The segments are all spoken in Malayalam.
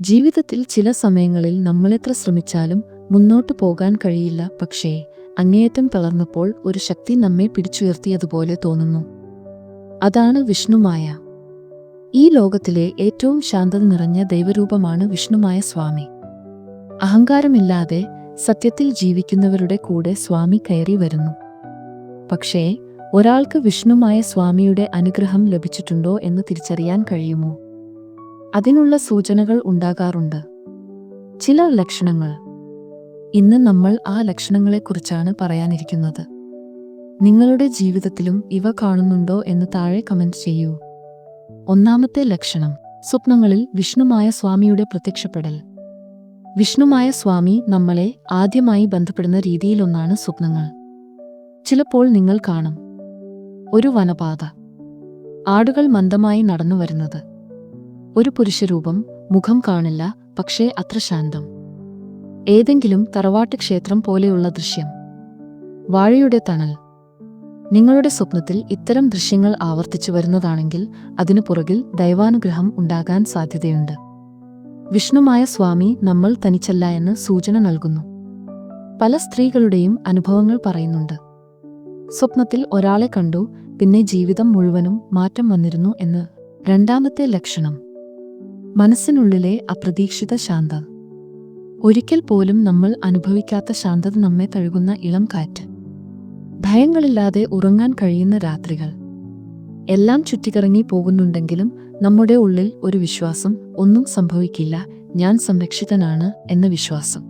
ജീവിതത്തിൽ ചില സമയങ്ങളിൽ നമ്മളെത്ര ശ്രമിച്ചാലും മുന്നോട്ട് പോകാൻ കഴിയില്ല. പക്ഷേ അങ്ങേയറ്റം തളർന്നപ്പോൾ ഒരു ശക്തി നമ്മെ പിടിച്ചുയർത്തിയതുപോലെ തോന്നുന്നു. അതാണ് വിഷ്ണുമായ. ഈ ലോകത്തിലെ ഏറ്റവും ശാന്തത നിറഞ്ഞ ദൈവരൂപമാണ് വിഷ്ണുമായ സ്വാമി. അഹങ്കാരമില്ലാതെ സത്യത്തിൽ ജീവിക്കുന്നവരുടെ കൂടെ സ്വാമി കയറി വരുന്നു. പക്ഷേ ഒരാൾക്ക് വിഷ്ണുമായ സ്വാമിയുടെ അനുഗ്രഹം ലഭിച്ചിട്ടുണ്ടോ എന്ന് തിരിച്ചറിയാൻ കഴിയുമോ? അതിനുള്ള സൂചനകൾ ഉണ്ടാകാറുണ്ട്. ചില ലക്ഷണങ്ങൾ. ഇന്ന് നമ്മൾ ആ ലക്ഷണങ്ങളെക്കുറിച്ചാണ് പറയാനിരിക്കുന്നത്. നിങ്ങളുടെ ജീവിതത്തിലും ഇവ കാണുന്നുണ്ടോ എന്ന് താഴെ കമന്റ് ചെയ്യൂ. ഒന്നാമത്തെ ലക്ഷണം. സ്വപ്നങ്ങളിൽ വിഷ്ണുമായ സ്വാമിയുടെ പ്രത്യക്ഷപ്പെടൽ. വിഷ്ണുമായ സ്വാമി നമ്മളെ ആദ്യമായി ബന്ധപ്പെടുന്ന രീതിയിലൊന്നാണ് സ്വപ്നങ്ങൾ. ചിലപ്പോൾ നിങ്ങൾ കാണും. ഒരു വനപാത. ആടുകൾ മന്ദമായി നടന്നു വരുന്നത് ഒരു പുരുഷരൂപം മുഖം കാണില്ല പക്ഷേ അത്ര ശാന്തം. ഏതെങ്കിലും തറവാട്ട് ക്ഷേത്രം പോലെയുള്ള ദൃശ്യം. വാഴയുടെ തണൽ. നിങ്ങളുടെ സ്വപ്നത്തിൽ ഇത്തരം ദൃശ്യങ്ങൾ ആവർത്തിച്ചു വരുന്നതാണെങ്കിൽ അതിനു പുറകിൽ ദൈവാനുഗ്രഹം ഉണ്ടാകാൻ സാധ്യതയുണ്ട്. വിഷ്ണുമായ സ്വാമി നമ്മൾ തനിച്ചല്ല എന്ന് സൂചന നൽകുന്നു. പല സ്ത്രീകളുടെയും അനുഭവങ്ങൾ പറയുന്നുണ്ട്. സ്വപ്നത്തിൽ ഒരാളെ കണ്ടു പിന്നെ ജീവിതം മുഴുവനും മാറ്റം വന്നിരുന്നു എന്ന്. രണ്ടാമത്തെ ലക്ഷണം. മനസ്സിനുള്ളിലെ അപ്രതീക്ഷിത ശാന്തത ഒരിക്കൽ പോലും നമ്മൾ അനുഭവിക്കാത്ത ശാന്തത നമ്മെ തഴുകുന്ന ഇളം കാറ്റ്. ഭയങ്ങളില്ലാതെ ഉറങ്ങാൻ കഴിയുന്ന രാത്രികൾ. എല്ലാം ചുറ്റിക്കറങ്ങി പോകുന്നുണ്ടെങ്കിലും നമ്മുടെ ഉള്ളിൽ ഒരു വിശ്വാസം ഒന്നും സംഭവിക്കില്ല ഞാൻ സംരക്ഷിതനാണ് എന്ന വിശ്വാസം.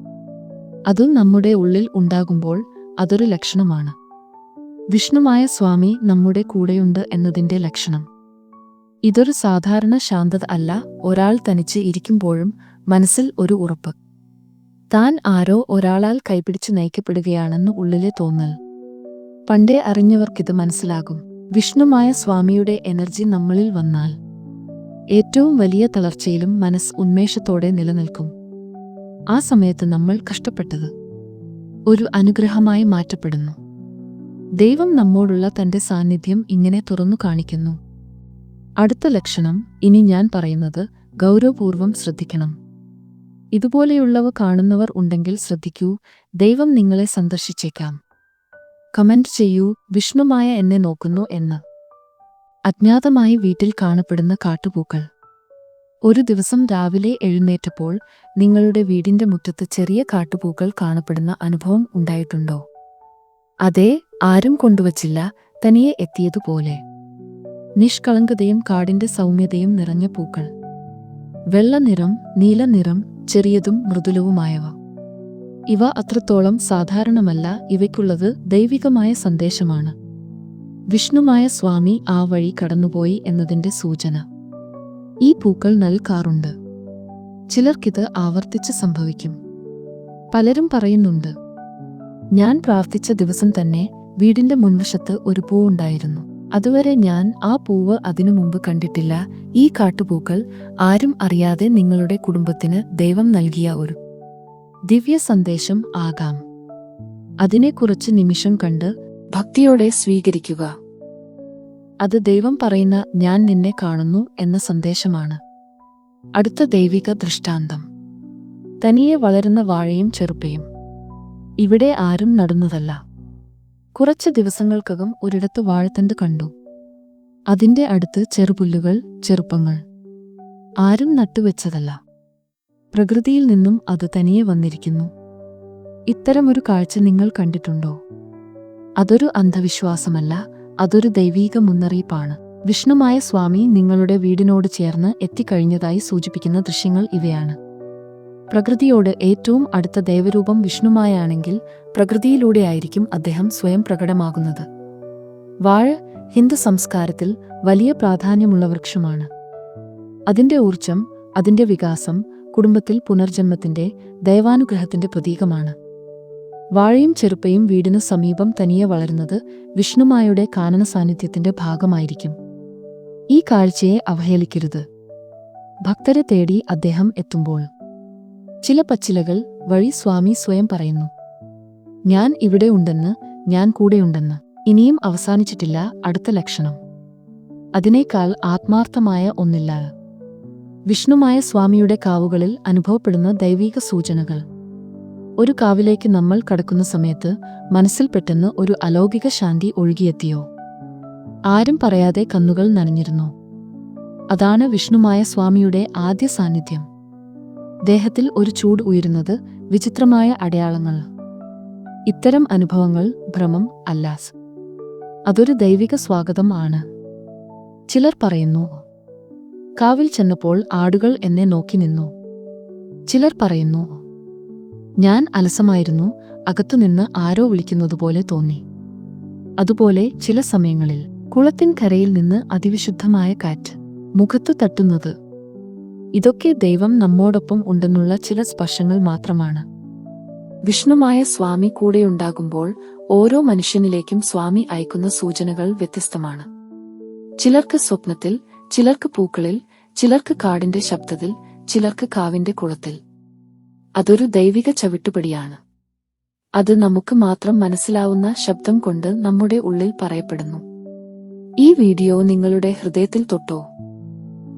അതും നമ്മുടെ ഉള്ളിൽ ഉണ്ടാകുമ്പോൾ അതൊരു ലക്ഷണമാണ്. വിഷ്ണുമായ സ്വാമി നമ്മുടെ കൂടെയുണ്ട് എന്നതിന്റെ ലക്ഷണം. ഇതൊരു സാധാരണ ശാന്തത അല്ല. ഒരാൾ തനിച്ച് ഇരിക്കുമ്പോഴും മനസ്സിൽ ഒരു ഉറപ്പ്. താൻ ആരോ ഒരാളാൽ കൈപിടിച്ച് നയിക്കപ്പെടുകയാണെന്ന് ഉള്ളിലെ തോന്നൽ. പണ്ടേ അറിഞ്ഞവർക്കിത് മനസ്സിലാകും. വിഷ്ണുമായ സ്വാമിയുടെ എനർജി നമ്മളിൽ വന്നാൽ ഏറ്റവും വലിയ തളർച്ചയിലും മനസ്സ് ഉന്മേഷത്തോടെ നിലനിൽക്കും. ആ സമയത്ത് നമ്മൾ കഷ്ടപ്പെട്ടത് ഒരു അനുഗ്രഹമായി മാറ്റപ്പെടുന്നു. ദൈവം നമ്മോടുള്ള തന്റെ സാന്നിധ്യം ഇങ്ങനെ തുറന്നു കാണിക്കുന്നു. അടുത്ത ലക്ഷണം ഇനി ഞാൻ പറയുന്നത് ഗൗരവപൂർവം ശ്രദ്ധിക്കണം. ഇതുപോലെയുള്ളവ കാണുന്നവർ ഉണ്ടെങ്കിൽ ശ്രദ്ധിക്കൂ ദൈവം നിങ്ങളെ സന്ദർശിച്ചേക്കാം. കമന്റ് ചെയ്യൂ വിഷ്ണുമായ എന്നെ നോക്കുന്നു എന്ന്. അജ്ഞാതമായി വീട്ടിൽ കാണപ്പെടുന്ന കാട്ടുപൂക്കൾ. ഒരു ദിവസം രാവിലെ എഴുന്നേറ്റപ്പോൾ നിങ്ങളുടെ വീടിന്റെ മുറ്റത്ത് ചെറിയ കാട്ടുപൂക്കൾ കാണപ്പെടുന്ന അനുഭവം ഉണ്ടായിട്ടുണ്ടോ? അതെ ആരും കൊണ്ടുവച്ചില്ല തനിയെ എത്തിയതുപോലെ. നിഷ്കളങ്കതയും കാടിന്റെ സൗമ്യതയും നിറഞ്ഞ പൂക്കൾ. വെള്ളനിറം നീലനിറം നീല നിറം ചെറിയതും മൃദുലവുമായവ. ഇവ അത്രത്തോളം സാധാരണമല്ല ഇവയ്ക്കുള്ളത് ദൈവികമായ സന്ദേശമാണ്. വിഷ്ണുമായ സ്വാമി ആ വഴി കടന്നുപോയി എന്നതിന്റെ സൂചന. ഈ പൂക്കൾ നൽകാറുണ്ട്. ചിലർക്കിത് ആവർത്തിച്ച് സംഭവിക്കും. പലരും പറയുന്നുണ്ട് ഞാൻ പ്രാർത്ഥിച്ച ദിവസം തന്നെ വീടിന്റെ മുൻവശത്ത് ഒരു പൂവുണ്ടായിരുന്നു അതുവരെ ഞാൻ ആ പൂവ് അതിനു മുമ്പ് കണ്ടിട്ടില്ല. ഈ കാട്ടുപൂക്കൾ ആരും അറിയാതെ നിങ്ങളുടെ കുടുംബത്തിന് ദൈവം നൽകിയ ഒരു ദിവ്യ സന്ദേശം ആകാം. അതിനെക്കുറിച്ച് നിമിഷം കണ്ട് ഭക്തിയോടെ സ്വീകരിക്കുക. അത് ദൈവം പറയുന്ന ഞാൻ നിന്നെ കാണുന്നു എന്ന സന്ദേശമാണ്. അടുത്ത ദൈവിക ദൃഷ്ടാന്തം. തനിയെ വളരുന്ന വാഴയും ചെറുപ്പയും. ഇവിടെ ആരും നടുന്നതല്ല. കുറച്ച് ദിവസങ്ങൾക്കകം ഒരിടത്ത് വാഴത്തണ്ട് കണ്ടു. അതിന്റെ അടുത്ത് ചെറുപുല്ലുകൾ ചെറുപ്പങ്ങൾ. ആരും നട്ടുവെച്ചതല്ല. പ്രകൃതിയിൽ നിന്നും അത് തനിയെ വന്നിരിക്കുന്നു. ഇത്തരമൊരു കാഴ്ച നിങ്ങൾ കണ്ടിട്ടുണ്ടോ? അതൊരു അന്ധവിശ്വാസമല്ല അതൊരു ദൈവീക മുന്നറിയിപ്പാണ്. വിഷ്ണുമായ സ്വാമി നിങ്ങളുടെ വീടിനോട് ചേർന്ന് എത്തിക്കഴിഞ്ഞതായി സൂചിപ്പിക്കുന്ന ദൃശ്യങ്ങൾ ഇവയാണ്. പ്രകൃതിയോട് ഏറ്റവും അടുത്ത ദേവരൂപം വിഷ്ണുമായാണെങ്കിൽ പ്രകൃതിയിലൂടെയായിരിക്കും അദ്ദേഹം സ്വയം പ്രകടമാകുന്നത്. വാഴ ഹിന്ദു സംസ്കാരത്തിൽ വലിയ പ്രാധാന്യമുള്ള വൃക്ഷമാണ്. അതിന്റെ ഊർജം അതിന്റെ വികാസം കുടുംബത്തിൽ പുനർജന്മത്തിന്റെ ദൈവാനുഗ്രഹത്തിന്റെ പ്രതീകമാണ്. വാഴയും ചെറുപ്പയും വീടിനു സമീപം തനിയെ വളരുന്നത് വിഷ്ണുമായുടെ കാനന സാന്നിധ്യത്തിന്റെ ഭാഗമായിരിക്കും. ഈ കാഴ്ചയെ അവഹേളിക്കരുത്. ഭക്തരെ തേടി അദ്ദേഹം എത്തുമ്പോൾ ചില പച്ചിലകൾ വഴി സ്വാമി സ്വയം പറയുന്നു. ഞാൻ ഇവിടെ ഉണ്ടെന്ന് ഞാൻ കൂടെയുണ്ടെന്ന്. ഇനിയും അവസാനിച്ചിട്ടില്ല അടുത്ത ലക്ഷണം. അതിനേക്കാൾ ആത്മാർത്ഥമായ ഒന്നില്ല. വിഷ്ണുമായ സ്വാമിയുടെ കാവുകളിൽ അനുഭവപ്പെടുന്ന ദൈവിക സൂചനകൾ. ഒരു കാവിലേക്ക് നമ്മൾ കടക്കുന്ന സമയത്ത് മനസ്സിൽ പെട്ടെന്ന് ഒരു അലൗകിക ശാന്തി ഒഴുകിയെത്തിയോ? ആരും പറയാതെ കന്നുകൾ നനഞ്ഞിരുന്നു. അതാണ് വിഷ്ണുമായ സ്വാമിയുടെ ആദ്യ സാന്നിധ്യം. ദേഹത്തിൽ ഒരു ചൂട് ഉയരുന്നത് വിചിത്രമായ അടയാളങ്ങൾ. ഇത്തരം അനുഭവങ്ങൾ ഭ്രമം അല്ലാസ്. അതൊരു ദൈവിക സ്വാഗതം ആണ്. ചിലർ പറയുന്നു കാവിൽ ചെന്നപ്പോൾ ആടുകൾ എന്നെ നോക്കി നിന്നു. ചിലർ പറയുന്നു ഞാൻ അലസമായിരുന്നു അകത്തുനിന്ന് ആരോ വിളിക്കുന്നതുപോലെ തോന്നി. അതുപോലെ ചില സമയങ്ങളിൽ കുളത്തിൻ കരയിൽ നിന്ന് അതിവിശുദ്ധമായ കാറ്റ് മുഖത്തു തട്ടുന്നത് ഇതൊക്കെ ദൈവം നമ്മോടൊപ്പം ഉണ്ടെന്നുള്ള ചില സ്പർശങ്ങൾ മാത്രമാണ്. വിഷ്ണുമായ സ്വാമി കൂടെയുണ്ടാകുമ്പോൾ ഓരോ മനുഷ്യനിലേക്കും സ്വാമി അയക്കുന്ന സൂചനകൾ വ്യത്യസ്തമാണ്. ചിലർക്ക് സ്വപ്നത്തിൽ ചിലർക്ക് പൂക്കളിൽ ചിലർക്ക് കാടിന്റെ ശബ്ദത്തിൽ ചിലർക്ക് കാവിന്റെ കുളത്തിൽ. അതൊരു ദൈവിക ചവിട്ടുപടിയാണ്. അത് നമുക്ക് മാത്രം മനസ്സിലാവുന്ന ശബ്ദം കൊണ്ട് നമ്മുടെ ഉള്ളിൽ പറയപ്പെടുന്നു. ഈ വീഡിയോ നിങ്ങളുടെ ഹൃദയത്തിൽ തൊട്ടോ?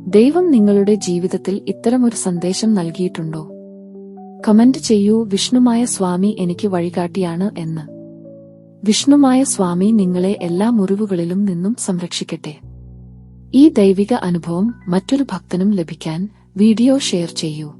ദൈവം നിങ്ങളുടെ ജീവിതത്തിൽ ഇത്തരമൊരു സന്ദേശം നൽകിയിട്ടുണ്ടോ? കമന്റ് ചെയ്യൂ വിഷ്ണുമായ സ്വാമി എനിക്ക് വഴികാട്ടിയാണ് എന്ന്. വിഷ്ണുമായ സ്വാമി നിങ്ങളെ എല്ലാ മുറിവുകളിലും നിന്നും സംരക്ഷിക്കട്ടെ. ഈ ദൈവിക അനുഭവം മറ്റൊരു ഭക്തനും ലഭിക്കാൻ വീഡിയോ ഷെയർ ചെയ്യൂ.